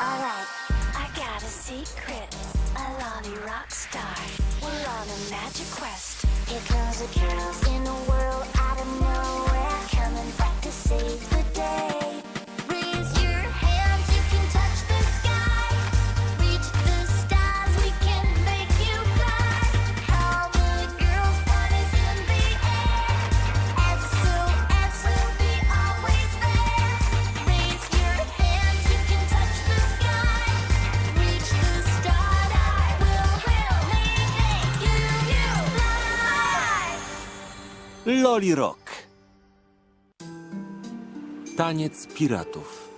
Alright, I got a secret. A lolly rock star. We're on a magic quest. Here comes the girls in the world Loli Rock. Taniec piratów.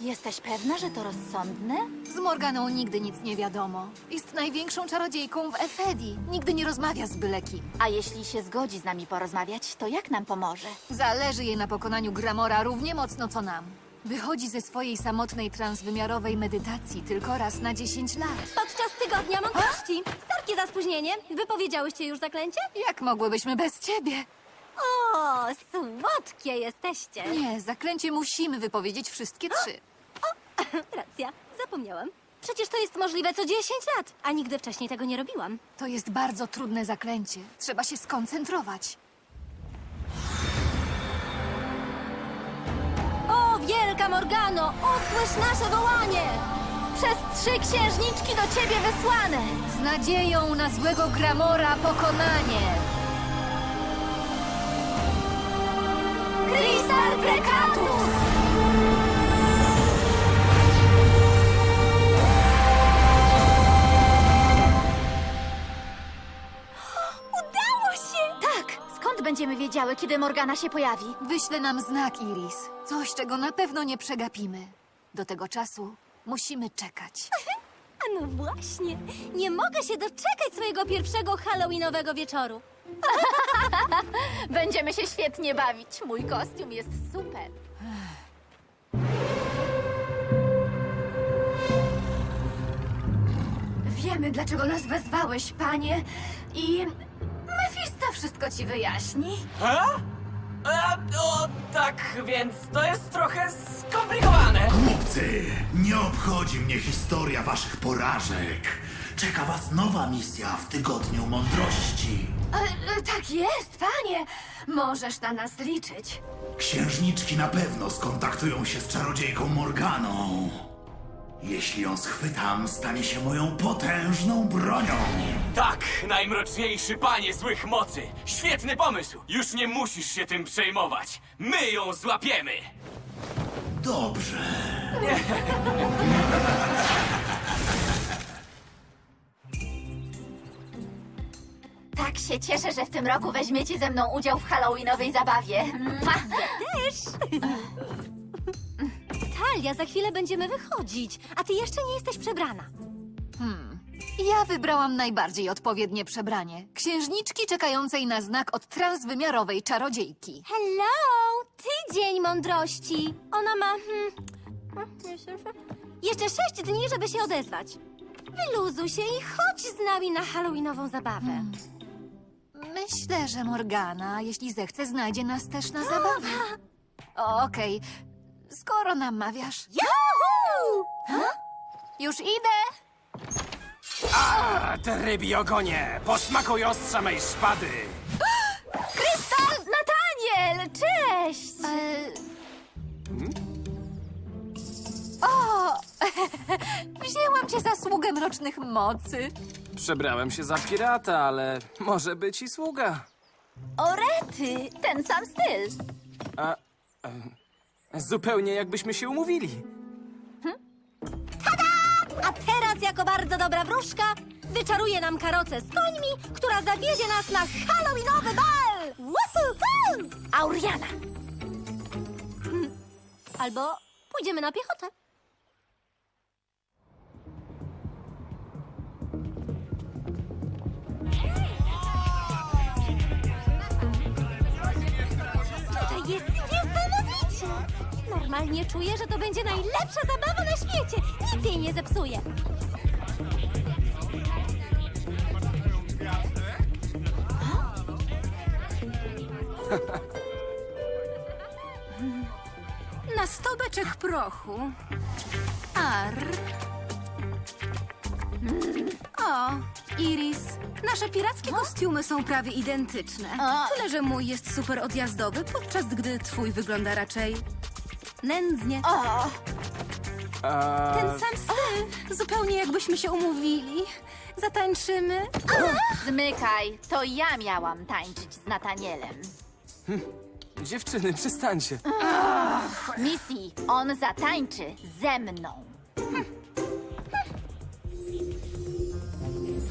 Jesteś pewna, że to rozsądne? Z Morganą nigdy nic nie wiadomo. Jest największą czarodziejką w Efedii. Nigdy nie rozmawia z byle kim. A jeśli się zgodzi z nami porozmawiać, to jak nam pomoże? Zależy jej na pokonaniu Gramora równie mocno co nam. Wychodzi ze swojej samotnej transwymiarowej medytacji tylko raz na 10 lat. Podczas tygodnia mądrości. Starkie za spóźnienie. Wypowiedziałyście już zaklęcie? Jak mogłybyśmy bez ciebie? O, słodkie jesteście. Nie, zaklęcie musimy wypowiedzieć wszystkie trzy. Racja, zapomniałam. Przecież to jest możliwe co 10 lat, a nigdy wcześniej tego nie robiłam. To jest bardzo trudne zaklęcie. Trzeba się skoncentrować. O, wielka Morgano, usłysz nasze wołanie! Przez trzy księżniczki do ciebie wysłane! Z nadzieją na złego Gramora pokonanie. Crystal Precatus! Udało się! Tak! Skąd będziemy wiedziały, kiedy Morgana się pojawi? Wyśle nam znak, Iris. Coś, czego na pewno nie przegapimy. Do tego czasu musimy czekać. A no właśnie, nie mogę się doczekać swojego pierwszego halloweenowego wieczoru. Będziemy się świetnie bawić. Mój kostium jest super. Wiemy, dlaczego nas wezwałeś, panie. I Mephisto wszystko ci wyjaśni. A? A, o, tak, więc to jest trochę skomplikowane. Głupcy, nie obchodzi mnie historia waszych porażek. Czeka was nowa misja w tygodniu mądrości. E, e, tak jest, panie. Możesz na nas liczyć. Księżniczki na pewno skontaktują się z czarodziejką Morganą. Jeśli ją schwytam, stanie się moją potężną bronią. Tak, najmroczniejszy panie złych mocy. Świetny pomysł. Już nie musisz się tym przejmować. My ją złapiemy. Dobrze. Tak się cieszę, że w tym roku weźmiecie ze mną udział w halloweenowej zabawie. Mua! Talia, za chwilę będziemy wychodzić, a ty jeszcze nie jesteś przebrana. Ja wybrałam najbardziej odpowiednie przebranie. Księżniczki czekającej na znak od transwymiarowej czarodziejki. Hello! Tydzień mądrości! Ona ma... Hmm, jeszcze sześć dni, żeby się odezwać. Wyluzuj się i chodź z nami na halloweenową zabawę. Myślę, że Morgana, jeśli zechce, znajdzie nas też na zabawę. Okej, skoro namawiasz. Yahoo! Już idę! A, te rybi ogonie! Posmakuj ostrza mej szpady! Krystal! Nataniel! Cześć! E... O! Wzięłam cię za sługę mrocznych mocy. Przebrałem się za pirata, ale może być i sługa. O rety! Ten sam styl. A, e, zupełnie jakbyśmy się umówili. A teraz, jako bardzo dobra wróżka, wyczaruje nam karocę z końmi, która zawiezie nas na halloweenowy bal! Woohoo! Auriana! Albo pójdziemy na piechotę. Tutaj jest niesamowicie! Normalnie czuję, że to będzie najlepsza zabawa na świecie. Nic jej nie zepsuje. Na sto Beczek prochu. Ar. O, Iris. Nasze pirackie kostiumy są prawie identyczne. Tyle, że mój jest super odjazdowy, podczas gdy twój wygląda raczej nędznie. O, Ten sam styl. Zupełnie jakbyśmy się umówili. Zatańczymy. zmykaj. To ja miałam tańczyć z Natanielem. Dziewczyny, przestańcie. Missy, on zatańczy ze mną.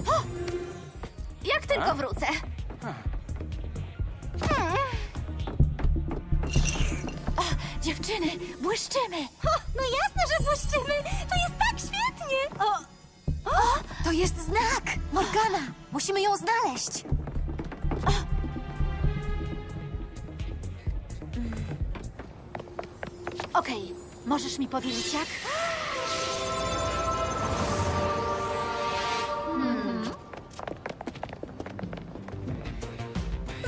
O! Jak tylko wrócę. Dziewczyny, błyszczymy. No jasne, że błyszczymy! To jest tak świetnie! O, To jest znak! Morgana! Musimy ją znaleźć! Okej, możesz mi powiedzieć jak?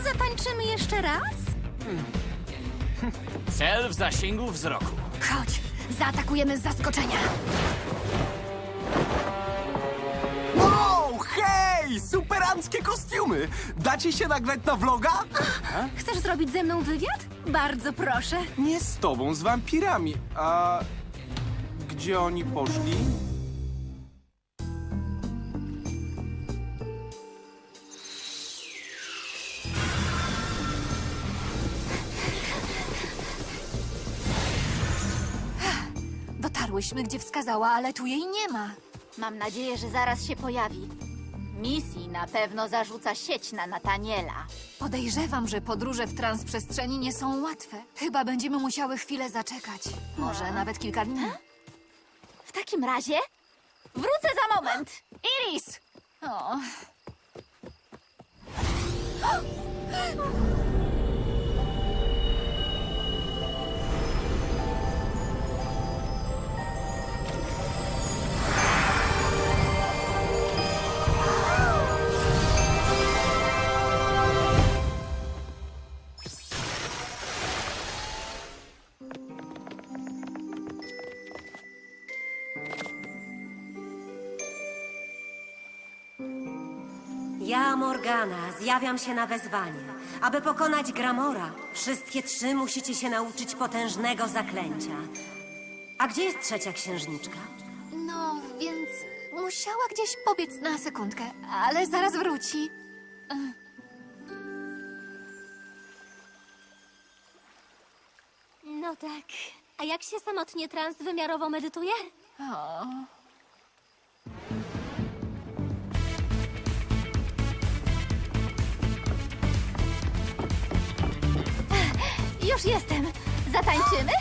Zatańczymy jeszcze raz? Cel w zasięgu wzroku. Chodź, zaatakujemy z zaskoczenia! Wow, hej! Superanckie kostiumy! Dacie się nagrać na vloga? Chcesz zrobić ze mną wywiad? Bardzo proszę. Nie z tobą, z wampirami. A gdzie oni poszli? Gdzie wskazała, ale tu jej nie ma. Mam nadzieję, że zaraz się pojawi. Missy na pewno zarzuca sieć na Nataniela. Podejrzewam, że podróże w transprzestrzeni nie są łatwe. Chyba będziemy musiały chwilę zaczekać. Może nawet kilka dni. W takim razie wrócę za moment. Iris! O, Ja, Morgana, zjawiam się na wezwanie. Aby pokonać Gramora, wszystkie trzy musicie się nauczyć potężnego zaklęcia. A gdzie jest trzecia księżniczka? no więc musiała gdzieś pobiec na sekundkę, ale zaraz wróci. no tak. A jak się samotnie transwymiarowo medytuje? O. Już jestem. Zatańczymy?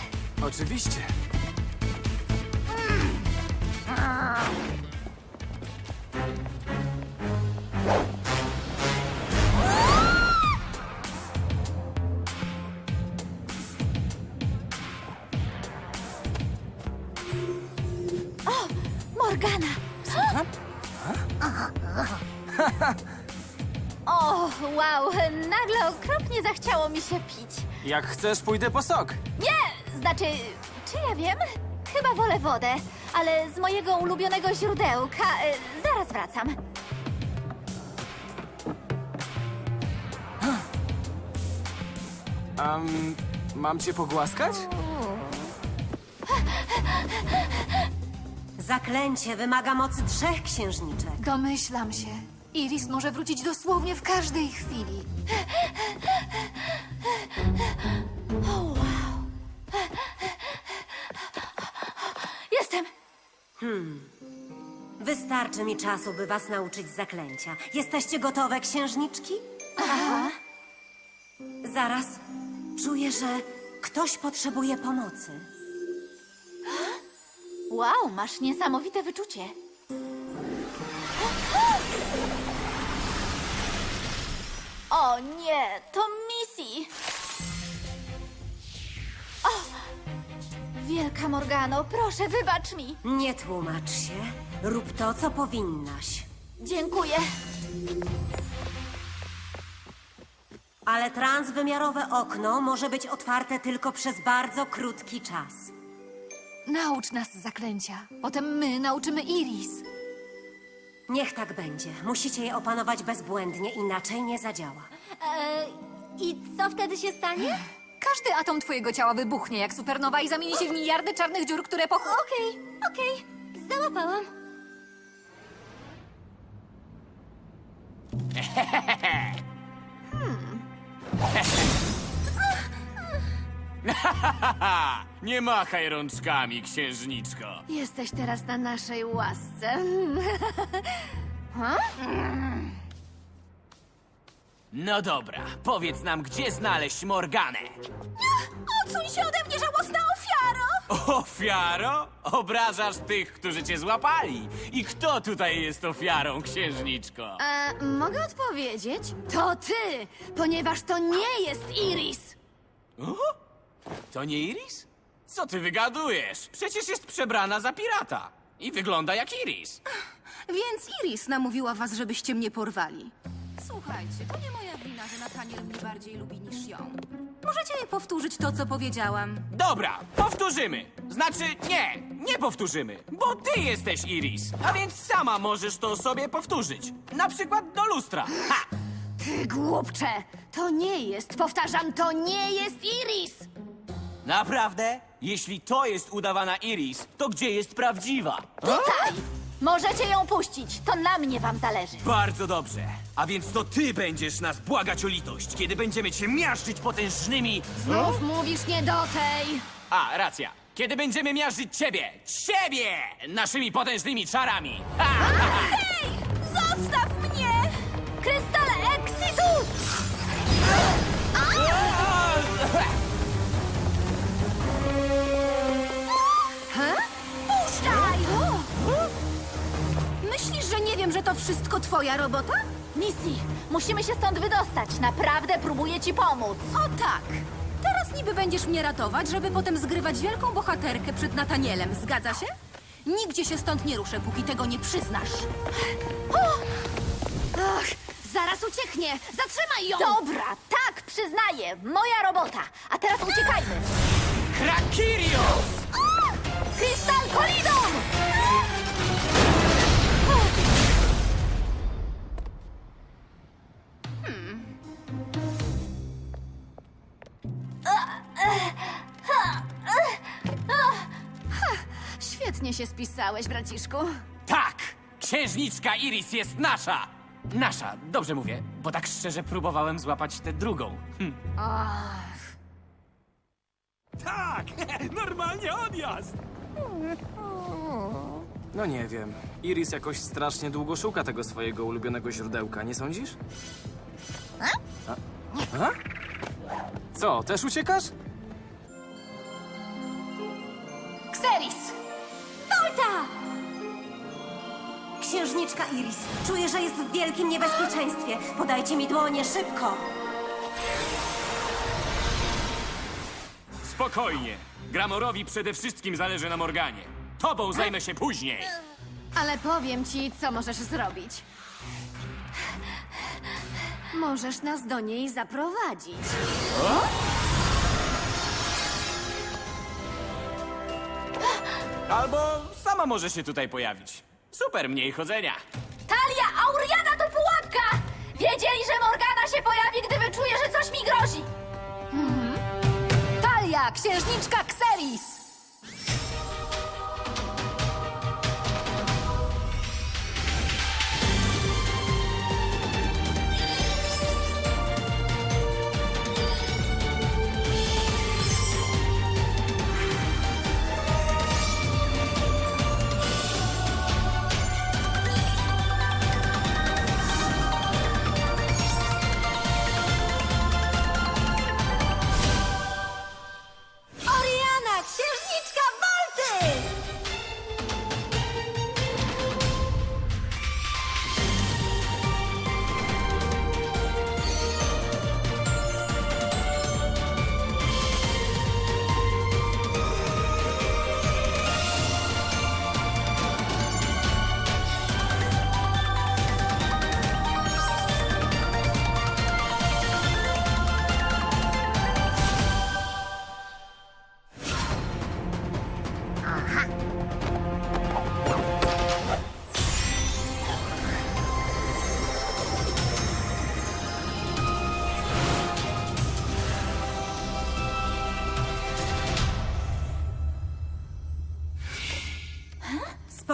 Oczywiście. Morgana! O, wow, nagle okropnie zachciało mi się pić. Jak chcesz, pójdę po sok. Nie, znaczy, czy ja wiem? Chyba wolę wodę, ale z mojego ulubionego źródełka. Y, zaraz wracam. Um, mam cię pogłaskać? Zaklęcie wymaga mocy trzech księżniczek. Domyślam się. Iris może wrócić dosłownie w każdej chwili. Wystarczy mi czasu, by was nauczyć zaklęcia. Jesteście gotowe, księżniczki? Aha. Zaraz. Czuję, że ktoś potrzebuje pomocy. Wow, masz niesamowite wyczucie. O nie, to Missy. Wielka Morgano, proszę, wybacz mi. Nie tłumacz się. Rób to, co powinnaś. Dziękuję. Ale transwymiarowe okno może być otwarte tylko przez bardzo krótki czas. Naucz nas zaklęcia. Potem my nauczymy Iris. Niech tak będzie. Musicie je opanować bezbłędnie, inaczej nie zadziała. E, I co wtedy się stanie? Każdy atom twojego ciała wybuchnie jak supernowa i zamieni się w miliardy czarnych dziur, które poch... Okej, okej, załapałam. Nie machaj rączkami, księżniczko. Jesteś teraz na naszej łasce. No dobra, powiedz nam, gdzie znaleźć Morganę. Odsuń się ode mnie, żałosna ofiaro! Ofiaro? Obrażasz tych, którzy cię złapali. I kto tutaj jest ofiarą, księżniczko? A mogę odpowiedzieć? To ty, ponieważ to nie jest Iris. To nie Iris? Co ty wygadujesz? Przecież jest przebrana za pirata. I wygląda jak Iris. Więc Iris namówiła was, żebyście mnie porwali. Słuchajcie, to nie moja wina, że Nathaniel mnie bardziej lubi niż ją. Możecie jej powtórzyć to, co powiedziałam. Dobra, powtórzymy. Znaczy, nie, nie powtórzymy, bo ty jesteś Iris. A więc sama możesz to sobie powtórzyć. Na przykład do lustra. Ha! Ty głupcze, to nie jest, powtarzam, to nie jest Iris. Naprawdę? Jeśli to jest udawana Iris, to gdzie jest prawdziwa? Tutaj! Możecie ją puścić, to na mnie wam zależy. Bardzo dobrze. A więc to ty będziesz nas błagać o litość, kiedy będziemy cię miażdżyć potężnymi... Znów mówisz nie do tej. A, racja. Kiedy będziemy miażdżyć ciebie, ciebie, naszymi potężnymi czarami. Ha, ha, ha. Że to wszystko twoja robota? Missy, musimy się stąd wydostać. Naprawdę próbuję ci pomóc. O tak! Teraz niby będziesz mnie ratować, żeby potem zgrywać wielką bohaterkę przed Natanielem, zgadza się? Nigdzie się stąd nie ruszę, póki tego nie przyznasz. Ach, zaraz ucieknie. Zatrzymaj ją! Dobra, tak, przyznaję. Moja robota. A teraz uciekajmy. Krakirios! Krystal Kolidon! Świetnie się spisałeś, braciszku. Tak! Księżniczka Iris jest nasza! Nasza, dobrze mówię, bo tak szczerze próbowałem złapać tę drugą. Hm. Tak! Normalnie odjazd! No nie wiem. Iris jakoś strasznie długo szuka tego swojego ulubionego źródełka, nie sądzisz? A? A? Co, też uciekasz? Xeris! Księżniczka Iris, czuję, że jest w wielkim niebezpieczeństwie. Podajcie mi dłonie szybko. Spokojnie. Gramorowi przede wszystkim zależy na Morganie. Tobą zajmę się później. Ale powiem ci, co możesz zrobić. Możesz nas do niej zaprowadzić. Albo sama może się tutaj pojawić. Super, mniej chodzenia. Talia, Auriana to pułapka! Wiedzieli, że Morgana się pojawi, gdy wyczuje, że coś mi grozi. Talia, księżniczka Xeris!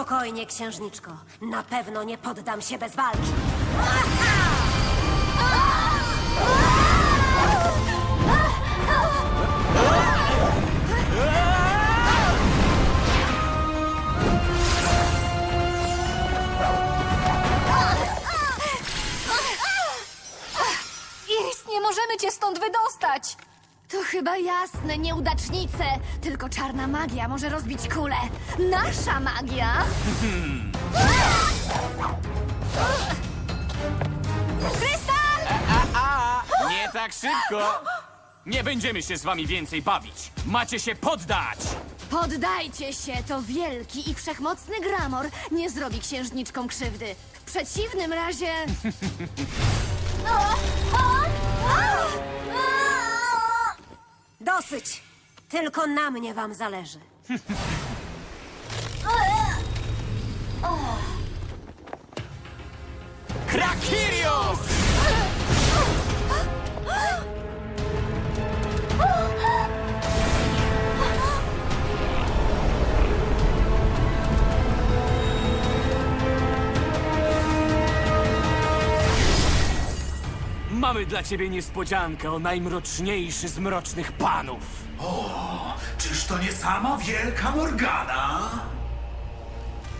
Spokojnie, księżniczko. Na pewno nie poddam się bez walki. Iris, nie możemy cię stąd wydostać! Chyba jasne, nieudacznice. Tylko czarna magia może rozbić kulę. Nasza magia! Krystal! Nie tak szybko! Nie będziemy się z wami więcej bawić. Macie się poddać! Poddajcie się, to wielki i wszechmocny Gramor nie zrobi księżniczkom krzywdy. W przeciwnym razie... Dosyć! Tylko na mnie wam zależy. Krakirios! Dla ciebie niespodziankę o najmroczniejszy z mrocznych panów. O, czyż to nie sama wielka Morgana?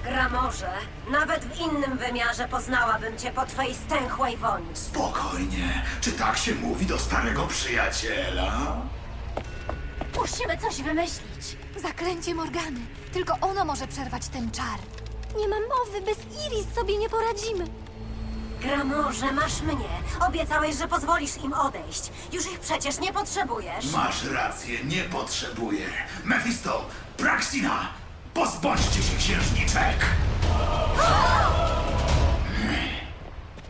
Gramorze, nawet w innym wymiarze poznałabym cię po twej stęchłej woni. Spokojnie, czy tak się mówi do starego przyjaciela? Musimy coś wymyślić. Zaklęcie Morgany. Tylko ono może przerwać ten czar. Nie mam mowy, bez Iris sobie nie poradzimy. Gramorze, masz mnie. Obiecałeś, że pozwolisz im odejść. Już ich przecież nie potrzebujesz. Masz rację, nie potrzebuję. Mephisto, Praxina, pozbądźcie się księżniczek!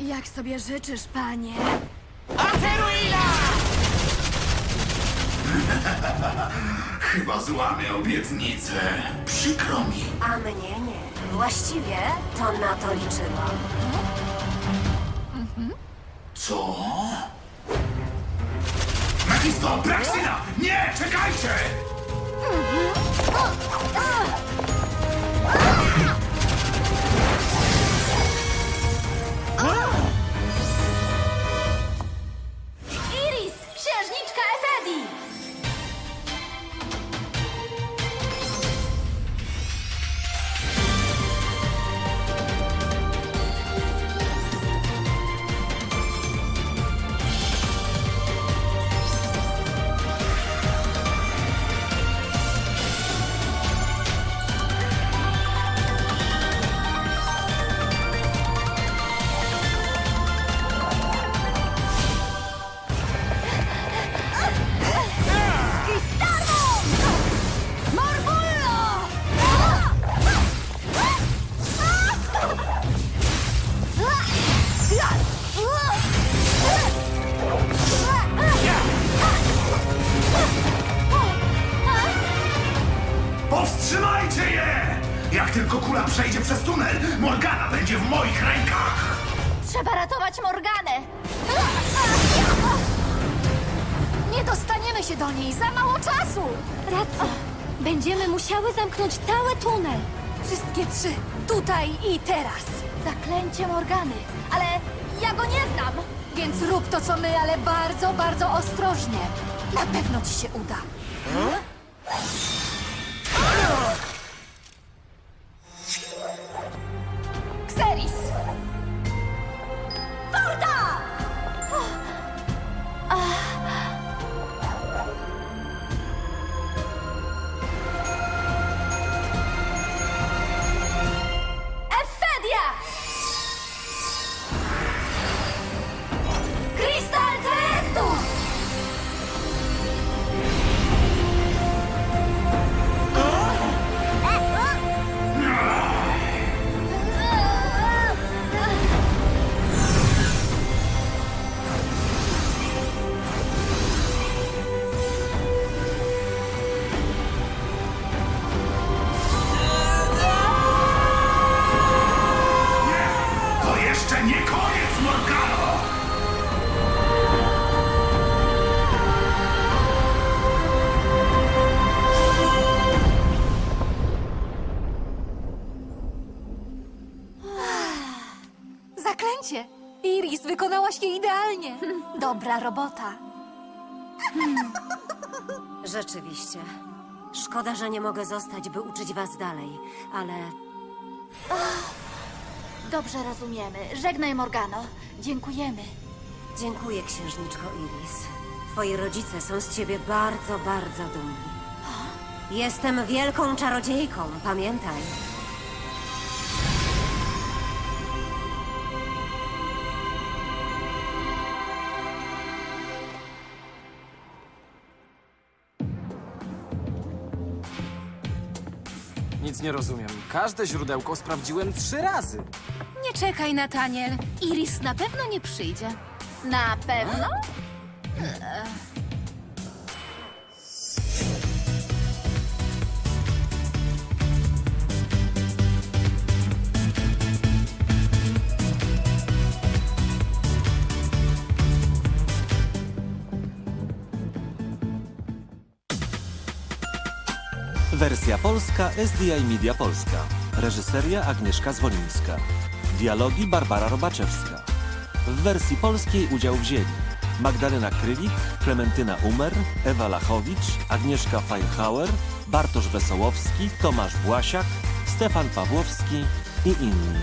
Jak sobie życzysz, panie? Ateruina! Chyba złamię obietnicę. Przykro mi. A mnie nie. Właściwie to na to liczyłam. Co? Mephisto, Praxina! Nie, czekajcie! Iris! Wszystkie trzy, tutaj i teraz. Zaklęcie Morgany, ale ja go nie znam! Więc rób to, co my, ale bardzo, bardzo ostrożnie. Na pewno ci się uda. Xeris! Robota. Rzeczywiście. Szkoda, że nie mogę zostać, by uczyć was dalej, ale Dobrze rozumiemy. Żegnaj, Morgano. Dziękujemy. dziękuję, księżniczko Iris. Twoi rodzice są z ciebie bardzo, bardzo dumni. Jestem wielką czarodziejką, pamiętaj. Nic nie rozumiem. Każde źródełko sprawdziłem trzy razy. Nie czekaj, Nataniel. Iris na pewno nie przyjdzie. Na pewno? Wersja polska SDI Media Polska. Reżyseria Agnieszka Zwolińska. Dialogi Barbara Robaczewska. W wersji polskiej udział wzięli Magdalena Krylik, Klementyna Umer, Ewa Lachowicz, Agnieszka Feinhauer, Bartosz Wesołowski, Tomasz Błasiak, Stefan Pawłowski i inni.